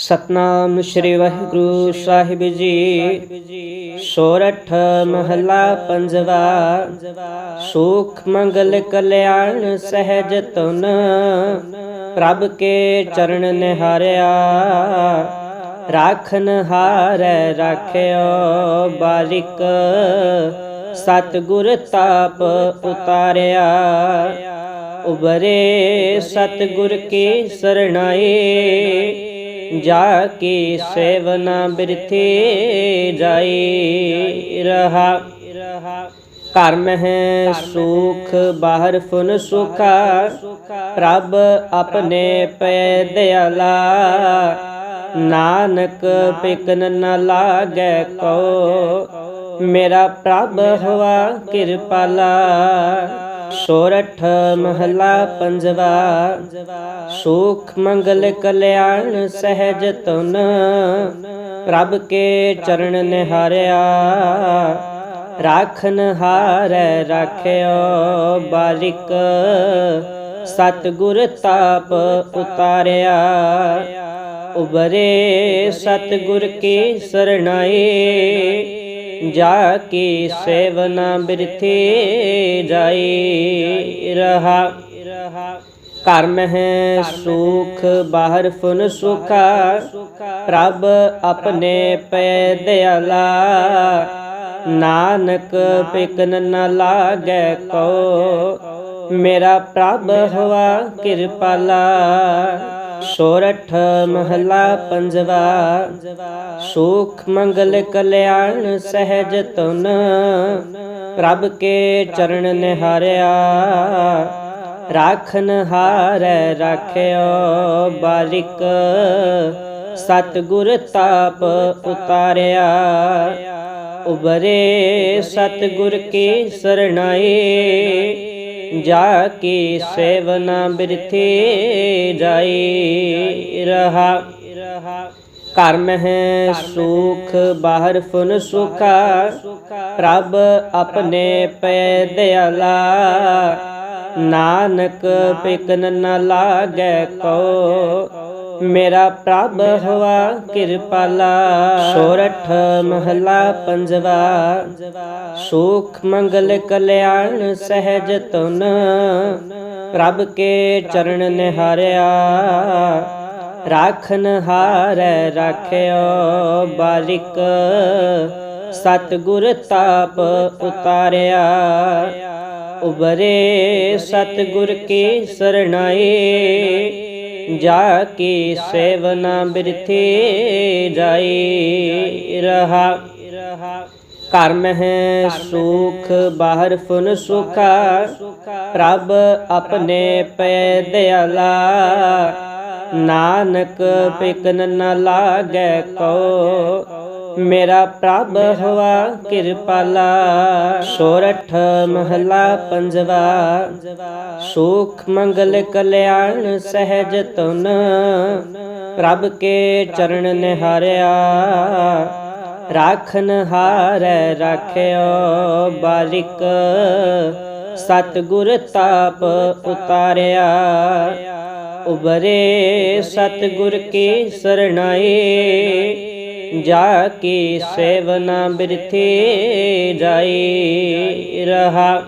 ਸਤਨਾਮ ਸ੍ਰੀ ਵਾਹਿਗੁਰੂ ਸਾਹਿਬ ਜੀ। ਸੋਰਠ ਮਹਲਾ ਪੰਜਵਾ। ਸੁਖ ਮੰਗਲ ਕਲਿਆਣ ਸਹਿਜ ਤੁਨ ਪ੍ਰਭ ਕੇ ਚਰਨ ਨਿਹਾਰਿਆ। ਰਾਖਨ ਹਾਰੈ ਰਾਖਿਓ ਬਾਰਿਕ ਸਤਿਗੁਰ ਤਾਪ ਉਤਾਰਿਆ। ਉਬਰੇ ਸਤਿਗੁਰ ਕੀ ਸਰਣਾਈ। ਜਾ ਕੇ ਸੇਵਨਾ ਬਿਰਥੀ ਜਾਈ ਰਹਾ। ਘਰ ਮਹਿ ਸੁਖ, ਬਾਹਰ ਫੁਨ ਸੁਖਾ। ਪ੍ਰਭ ਆਪਣੇ ਪੈ ਦਿਆਲਾ। ਨਾਨਕ ਪਿਕਨ ਨ ਲਾਗੈ ਕੋ ਮੇਰਾ ਪ੍ਰਭ ਹਵਾ ਕਿਰਪਾਲਾ। ਸੋਰਠ ਮਹਲਾ ਪੰਜਵਾ, ਸੁਖ ਮੰਗਲ ਕਲਿਆਣ ਸਹਿਜ ਤੁਨ ਪ੍ਰਭ ਕੇ ਚਰਨ ਨਿਹਾਰਿਆ, ਰਾਖਨ ਹਾਰੈ ਰਾਖਿਓ ਬਾਰਿਕ ਸਤਿਗੁਰ ਤਾਪ ਉਤਾਰਿਆ, ਉਬਰੇ ਸਤਿਗੁਰ ਕੀ ਸਰਣਾਈ ਜਾ ਕੇ ਸੇਵਨਾ ਬਿਰਥੀ ਜਾਈ ਰਹਾ। ਘਰ ਮਹਿ ਸੁਖ, ਬਾਹਰ ਫੁਨ ਸੁਖਾ। ਪ੍ਰਭ ਆਪਣੇ ਪੈ ਦਿਆਲਾ। ਨਾਨਕ ਪਿਕਨ ਨ ਲਾਗੈ ਕੋ ਮੇਰਾ ਪ੍ਰਭ ਹਵਾ ਕਿਰਪਾਲਾ। ਸੋਰਠ ਮਹਲਾ ਪੰਜਵਾ, ਸੁਖ ਮੰਗਲ ਕਲਿਆਣ ਸਹਿਜ ਤੁਨ ਪ੍ਰਭ ਕੇ ਚਰਨ ਨਿਹਾਰਿਆ, ਰਾਖਨ ਹਾਰੈ ਰਾਖਿਓ ਬਾਰਿਕ ਸਤਿਗੁਰ ਤਾਪ ਉਤਾਰਿਆ, ਉਬਰੇ ਸਤਿਗੁਰ ਕੀ ਸਰਣਾਈ ਜਾ ਕੇ ਸੇਵਨਾ ਬਿਰਥੀ ਜਾਈ ਰਹਾ। ਘਰ ਮਹਿ ਸੁਖ, ਬਾਹਰ ਫੁਨ ਸੁਖਾ। ਪ੍ਰਭ ਆਪਣੇ ਪੈ ਦਿਆਲਾ। ਨਾਨਕ ਪਿਕਨ ਨ ਲਾਗੈ ਕੋ ਮੇਰਾ ਪ੍ਰਭ ਹਵਾ ਕਿਰਪਾਲਾ। ਸੋਰਠ ਮਹਲਾ ਪੰਜਵਾ। ਸੁਖ ਮੰਗਲ ਕਲਿਆਣ ਸਹਿਜ ਤੁਨ ਪ੍ਰਭ ਕੇ ਚਰਨ ਨਿਹਾਰਿਆ। ਰਾਖਨ ਹਾਰੈ ਰਾਖਿਓ ਬਾਰਿਕ ਸਤਿਗੁਰ ਤਾਪ ਉਤਾਰਿਆ। ਉਬਰੇ ਸਤਿਗੁਰ ਕੀ ਸਰਣਾਈ। ਜਾ ਕੇ ਸੇਵਨਾ ਬਿਰਥੀ ਜਾਈ ਰਹਾ। ਘਰ ਮਹਿ ਸੁਖ, ਬਾਹਰ ਫੁਨ ਸੁਖਾ। ਪ੍ਰਭ ਆਪਣੇ ਪੈ ਦਿਆਲਾ। ਨਾਨਕ ਪਿਕਨ ਨ ਲਾਗੈ ਕੋ ਮੇਰਾ ਪ੍ਰਭ ਹਵਾ ਕਿਰਪਾਲਾ, ਸੋਰਠ ਮਹਲਾ ਪੰਜਵਾ। ਸੁਖ ਮੰਗਲ ਕਲਿਆਣ ਸਹਿਜ ਤੁਨ ਪ੍ਰਭ ਕੇ ਚਰਨ ਨਿਹਾਰਿਆ। ਰਾਖਨ ਹਾਰੈ ਰਾਖਿਓ ਬਾਰਿਕ ਸਤਿਗੁਰ ਤਾਪ ਉਤਾਰਿਆ। ਉਬਰੇ ਸਤਿਗੁਰ ਕੀ ਸਰਣਾਈ ਜਾ ਕੇ ਸੇਵਨਾ ਬਿਰਥੀ ਜਾਈ ਰਹਾ।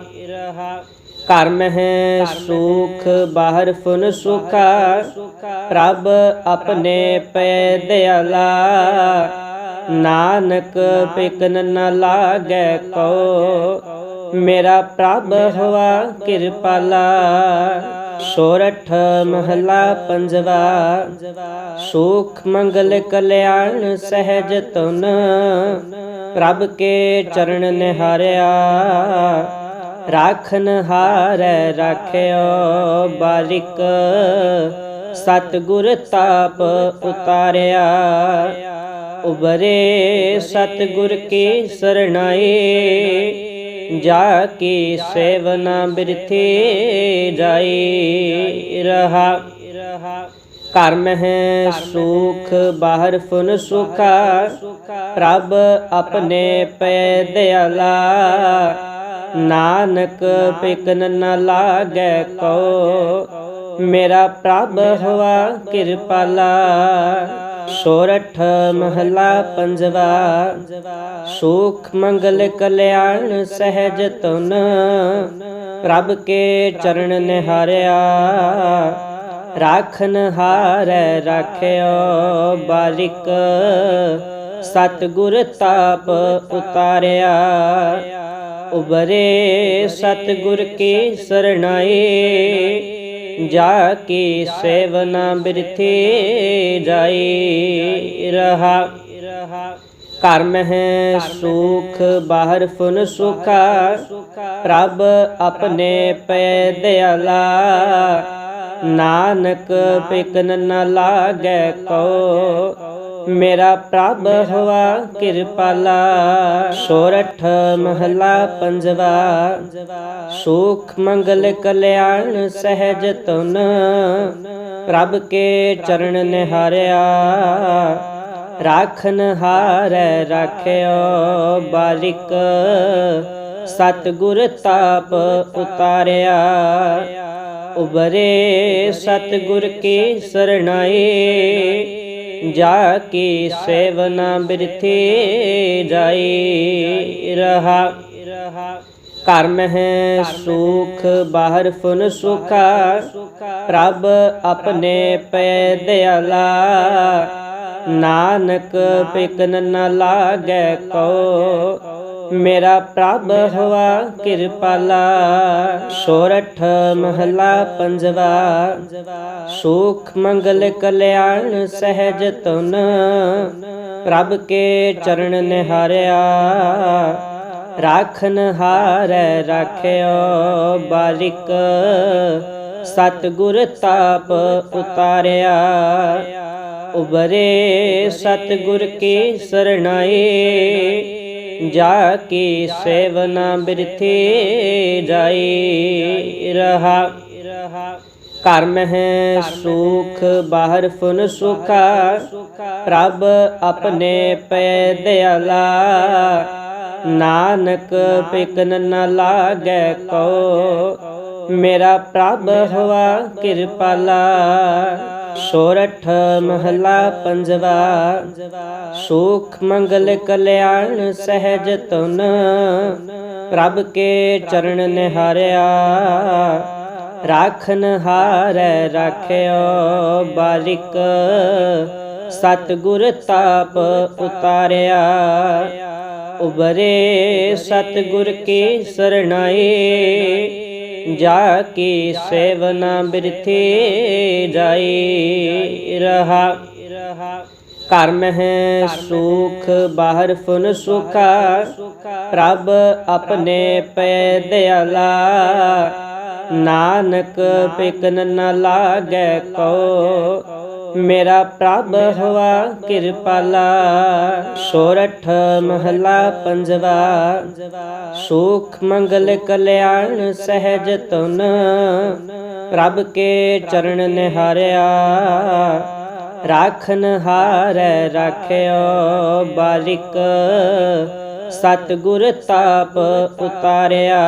ਘਰ ਮਹਿ ਸੁਖ, ਬਾਹਰ ਫੁਨ ਸੁਖਾ। ਪ੍ਰਭ ਆਪਣੇ ਪੈ ਦਿਆਲਾ। ਨਾਨਕ ਪਿਕਨ ਨ ਲਾਗੈ ਕੋ ਮੇਰਾ ਪ੍ਰਭ ਹਵਾ ਕਿਰਪਾਲਾ। ਸੋਰਠ ਮਹਲਾ ਪੰਜਵਾ, ਸੁਖ ਮੰਗਲ ਕਲਿਆਣ ਸਹਿਜ ਤੁਨ ਪ੍ਰਭ ਕੇ ਚਰਨ ਨਿਹਾਰਿਆ, ਰਾਖਨ ਹਾਰੈ ਰਾਖਿਓ ਬਾਰਿਕ ਸਤਿਗੁਰ ਤਾਪ ਉਤਾਰਿਆ ਉਬਰੇ ਸਤਿਗੁਰ ਕੀ ਸਰਣਾਈ ਜਾ ਕੇ ਸੇਵਨਾ ਬਿਰਥੀ ਜਾਈ ਰਹਾ। ਘਰ ਮਹਿ ਸੁਖ, ਬਾਹਰ ਫੁਨ ਸੁਖਾ। ਪ੍ਰਭ ਆਪਣੇ ਪੈ ਦਿਆਲਾ। ਨਾਨਕ ਪਿਕਨ ਨ ਲਾਗੈ ਕੋ ਮੇਰਾ ਪ੍ਰਭ ਹਵਾ ਕਿਰਪਾਲਾ। ਸੋਰਠ ਮਹਲਾ ਪੰਜਵਾ, ਸੁਖ ਮੰਗਲ ਕਲਿਆਣ ਸਹਿਜ ਤੁਨ ਪ੍ਰਭ ਕੇ ਚਰਨ ਨਿਹਾਰਿਆ, ਰਾਖਨ ਹਾਰੈ ਰਾਖਿਓ ਬਾਰਿਕ ਸਤਿਗੁਰ ਤਾਪ ਉਤਾਰਿਆ, ਉਬਰੇ ਸਤਿਗੁਰ ਕੀ ਸਰਣਾਈ ਜਾ ਕੇ ਸੇਵਨਾ ਬਿਰਥੀ ਜਾਈ ਰਹਾ। ਘਰ ਮਹਿ ਸੁਖ, ਬਾਹਰ ਫੁਨ ਸੁਖਾ। ਪ੍ਰਭ ਆਪਣੇ ਪੈ ਦਿਆਲਾ। ਨਾਨਕ ਪਿਕਨ ਨ ਲਾਗੈ ਕੋ ਮੇਰਾ ਪ੍ਰਭ ਹਵਾ ਕਿਰਪਾਲਾ, ਸੋਰਠ ਮਹਲਾ ਪੰਜਵਾ। ਸੁਖ ਮੰਗਲ ਕਲਿਆਣ ਸਹਿਜ ਤੁਨ ਪ੍ਰਭ ਕੇ ਚਰਨ ਨਿਹਾਰਿਆ। ਰਾਖਨ ਹਾਰੈ ਰਾਖਿਓ ਬਾਰਿਕ ਸਤਿਗੁਰ ਤਾਪ ਉਤਾਰਿਆ। ਉਬਰੇ ਸਤਿਗੁਰ ਕੀ ਸਰਣਾਈ ਜਾ ਕੇ ਸੇਵਨਾ ਬਿਰਥੀ ਜਾਈ ਰਹਾ। ਘਰ ਮਹਿ ਸੁਖ, ਬਾਹਰ ਫੁਨ ਸੁਖਾ। ਪ੍ਰਭ ਆਪਣੇ ਪੈ ਦਿਆਲਾ। ਨਾਨਕ ਪਿਕਨ ਨ ਲਾਗੈ ਕੋ ਮੇਰਾ ਪ੍ਰਭ ਹਵਾ ਕਿਰਪਾਲਾ, ਸੋਰਠ ਮਹਲਾ ਪੰਜਵਾ। ਸੁਖ ਮੰਗਲ ਕਲਿਆਣ ਸਹਿਜ ਤੁਨ ਪ੍ਰਭ ਕੇ ਚਰਨ ਨਿਹਾਰਿਆ। ਰਾਖਨ ਹਾਰੈ ਰਾਖਿਓ ਬਾਰਿਕ ਸਤਿਗੁਰ ਤਾਪ ਉਤਾਰਿਆ। ਉਬਰੇ ਸਤਿਗੁਰ ਕੀ ਸਰਣਾਈ ਜਾ ਕੇ ਸੇਵਨਾ ਬਿਰਥੀ ਜਾਈ ਰਹਾ। ਘਰ ਮਹਿ ਸੁਖ, ਬਾਹਰ ਫੁਨ ਸੁਖਾ। ਪ੍ਰਭ ਆਪਣੇ ਪੈ ਦਿਆਲਾ। ਨਾਨਕ ਪਿਕਨ ਨ ਲਾਗੈ ਕੋ ਮੇਰਾ ਪ੍ਰਭ ਹਵਾ ਕਿਰਪਾਲਾ। ਸੋਰਠ ਮਹਲਾ ਪੰਜਵਾ, ਸੁਖ ਮੰਗਲ ਕਲਿਆਣ ਸਹਿਜ ਤੁਨ ਪ੍ਰਭ ਕੇ ਚਰਨ ਨਿਹਾਰਿਆ, ਰਾਖਨ ਹਾਰੈ ਰਾਖਿਓ ਬਾਰਿਕ ਸਤਿਗੁਰ ਤਾਪ ਉਤਾਰਿਆ, ਉਬਰੇ ਸਤਿਗੁਰ ਕੀ ਸਰਣਾਈ ਜਾ ਕੇ ਸੇਵਨਾ ਬਿਰਥੀ ਜਾਈ ਰਹਾ। ਘਰ ਮਹਿ ਸੁਖ, ਬਾਹਰ ਫੁਨ ਸੁਖਾ। ਪ੍ਰਭ ਆਪਣੇ ਪੈ ਦਿਆਲਾ। ਨਾਨਕ ਪਿਕਨ ਨ ਲਾਗੈ ਕੋ ਮੇਰਾ ਪ੍ਰਭ ਹਵਾ ਕਿਰਪਾਲਾ, ਸੋਰਠ ਮਹਲਾ ਪੰਜਵਾ। ਸੁਖ ਮੰਗਲ ਕਲਿਆਣ ਸਹਿਜ ਤੁਨ ਪ੍ਰਭ ਕੇ ਚਰਨ ਨਿਹਾਰਿਆ। ਰਾਖਨ ਹਾਰੈ ਰਾਖਿਓ ਬਾਰਿਕ ਸਤਿਗੁਰ ਤਾਪ ਉਤਾਰਿਆ।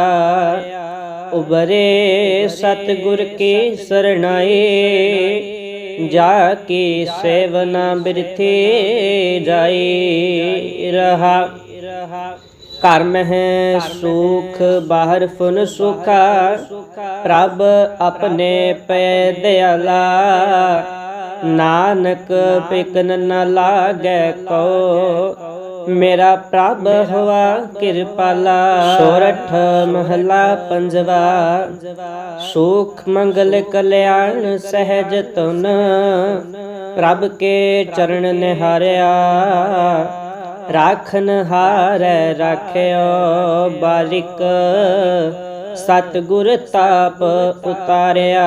ਉਬਰੇ ਸਤਿਗੁਰ ਕੀ ਸਰਣਾਈ ਜਾ ਕੇ ਸੇਵਨਾ ਬਿਰਥੀ ਜਾਈ ਰਹਾ। ਘਰ ਮਹਿ ਸੁਖ, ਬਾਹਰ ਫੁਨ ਸੁਖਾ। ਪ੍ਰਭ ਆਪਣੇ ਪੈ ਦਿਆਲਾ। ਨਾਨਕ ਪਿਕਨ ਨ ਲਾਗੈ ਕੋ ਮੇਰਾ ਪ੍ਰਭ ਹਵਾ ਕਿਰਪਾਲਾ ਸੋਰਠ ਮਹਲਾ ਪੰਜਵਾ। ਸੁਖ ਮੰਗਲ ਕਲਿਆਣ ਸਹਿਜ ਤੁਨ ਪ੍ਰਭ ਕੇ ਚਰਨ ਨਿਹਾਰਿਆ। ਰਾਖਨ ਹਾਰੈ ਰਾਖਿਓ ਬਾਰਿਕ ਸਤਿਗੁਰ ਤਾਪ ਉਤਾਰਿਆ।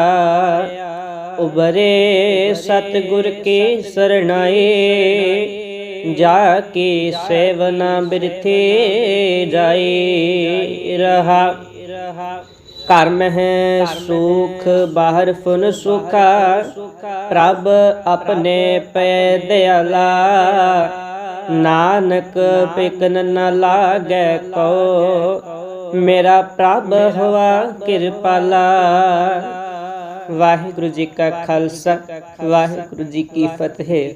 ਉਬਰੇ ਸਤਿਗੁਰ ਕੀ ਸਰਣਾਈ ਜਾ ਕੇ ਸੇਵਨਾ ਬਿਰਥੀ ਜਾਈ ਰਹਾ। ਘਰ ਮਹਿ ਸੁਖ, ਬਾਹਰ ਫੁਨ ਸੁਖਾ। ਪ੍ਰਭ ਆਪਣੇ ਪੈ ਦਿਆਲਾ। ਨਾਨਕ ਪਿਕਨ ਨ ਲਾਗੈ ਕੋ ਮੇਰਾ ਪ੍ਰਭ ਹਵਾ ਕਿਰਪਾਲਾ। ਵਾਹਿਗੁਰੂ ਜੀ ਕਾ ਖਾਲਸਾ, ਵਾਹਿਗੁਰੂ ਜੀ ਕੀ ਫਤਿਹ।